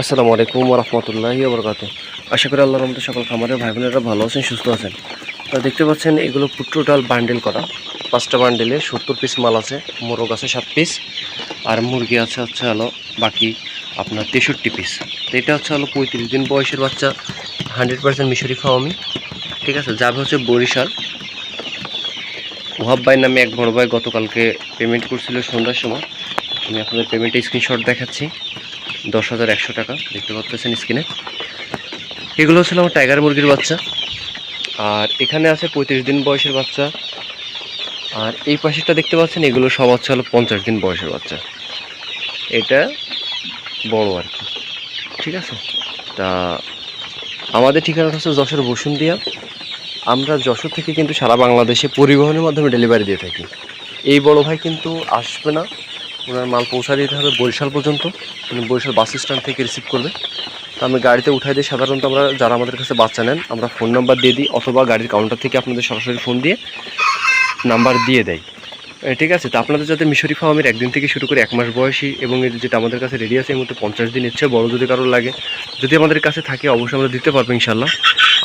আসসালামু আলাইকুম রহমতুল্লাহি বরকাত আশা করি আল্লাহর রহমতে সকল খামারের ভাই বোনেরা ভালো আছেন, সুস্থ আছেন। তা দেখতে পাচ্ছেন, এগুলো টোটাল বান্ডেল করা। পাঁচটা বান্ডেলে সত্তর পিস মাল আছে, মোরগ আছে সাত পিস আর মুরগি আছে হচ্ছে হলো বাকি আপনার তেষট্টি পিস তো এটা হচ্ছে হলো পঁয়ত্রিশ দিন বয়সের বাচ্চা, হান্ড্রেড পার্সেন্ট মিশরি ফাওয়ামি ঠিক আছে, যাবে হচ্ছে বরিশাল। ওহাব ভাই নামে এক বড় ভাই গতকালকে পেমেন্ট করছিল সন্ধ্যার সময়। আমি আপনাদের পেমেন্টের স্ক্রিনশট দেখাচ্ছি। দশ হাজার একশো টাকা দেখতে পাচ্ছেন স্ক্রিনে। এগুলো হচ্ছে আমার টাইগার মুরগির বাচ্চা। আর এখানে আছে পঁয়ত্রিশ দিন বয়সের বাচ্চা। আর এই পাশেরটা দেখতে পাচ্ছেন, এগুলো সব হচ্ছে হলো পঞ্চাশ দিন বয়সের বাচ্চা। এটা বড় আর কি। ঠিক আছে? তা আমাদের ঠিকানাটা হচ্ছে যশোর বসুন্ধিয়া। আমরা যশোর থেকে কিন্তু সারা বাংলাদেশে পরিবহনের মাধ্যমে ডেলিভারি দিয়ে থাকি। এই বড় ভাই কিন্তু আসবে না। ওনার মাল পৌঁছা দিতে হবে বরিশাল পর্যন্ত। উনি বরিশাল বাস স্ট্যান্ড থেকে রিসিভ করবে। তো আমি গাড়িতে উঠাই দিই সাধারণত আমরা যারা আমাদের কাছে বাচ্চা নেন, আমরা ফোন নাম্বার দিয়ে দিই অথবা গাড়ির কাউন্টার থেকে আপনাদের সরাসরি ফোন দিয়ে নাম্বার দিয়ে দেয় ঠিক আছে? তো আপনাদের যাতে মিশরি ফার্মের একদিন থেকে শুরু করে এক মাস বয়সী এবং যেটা আমাদের কাছে রেডি আছে, এই মধ্যে পঞ্চাশ দিন ইচ্ছে বড় যদি কারোর লাগে, যদি আমাদের কাছে থাকে, অবশ্যই আমরা দিতে পারব ইনশাল্লাহ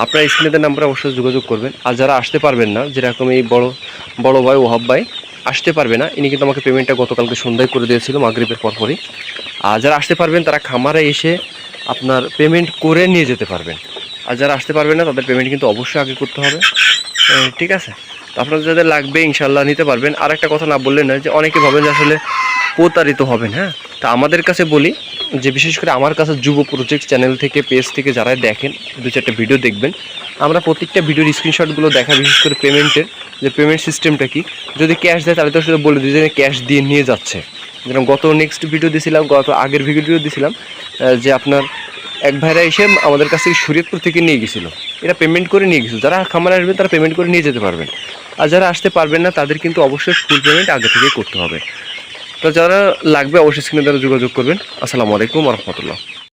আপনারা স্ক্রিনেদের নাম্বারে অবশ্যই যোগাযোগ করবেন। আর যারা আসতে পারবেন না, যেরকম এই বড় বড় ভাই ওহাব ভাই আসতে পারবে না। ইনি কিন্তু আমাকে পেমেন্টটা গতকালকে সন্ধ্যায় করে দিয়েছিল, মাগরীবের পরপরই। আর যারা আসতে পারবেন, তারা খামারে এসে আপনার পেমেন্ট করে নিয়ে যেতে পারবেন। আর যারা আসতে পারবেন না, তাদের পেমেন্ট কিন্তু অবশ্যই আগে করতে হবে। ঠিক আছে? তো আপনাদের যাদের লাগবে ইনশাল্লাহ নিতে পারবেন। আর একটা কথা না বললেন না যে, অনেকে ভাবেন যে আসলে প্রতারিত হবেন হ্যাঁ? তা আমাদের কাছে বলি যে বিশেষ করে আমার কাছে যুব প্রজেক্ট চ্যানেল থেকে পেজ থেকে যারা দেখেন, দু চারটা ভিডিও দেখবেন, আমরা প্রত্যেকটা ভিডিওর স্ক্রিনশটগুলো দেখা, বিশেষ করে পেমেন্টের যে পেমেন্ট সিস্টেমটা কি? যদি ক্যাশ দেয়, তাহলে তো আসলে বলে দিই যে ক্যাশ দিয়ে নিয়ে যাচ্ছে। যেরকম গত নেক্সট ভিডিও দিয়েছিলাম গত আগের ভিডিও দিয়েছিলাম যে আপনার এক ভাইরা এসে আমাদের কাছ থেকে শরীয়তপুর থেকে নিয়ে গেছিল। এরা পেমেন্ট করে নিয়ে গেছিল। যারা খামারে আসবেন, তারা পেমেন্ট করে নিয়ে যেতে পারবেন। আর যারা আসতে পারবেন না, তাদের কিন্তু অবশ্যই ফুল পেমেন্ট আগে থেকেই করতে হবে। তো যারা লাগবে অবশ্যই স্ক্রিনে দ্বারা যোগাযোগ করবেন। আসসালামু আলাইকুম রহমতুল্লাহ।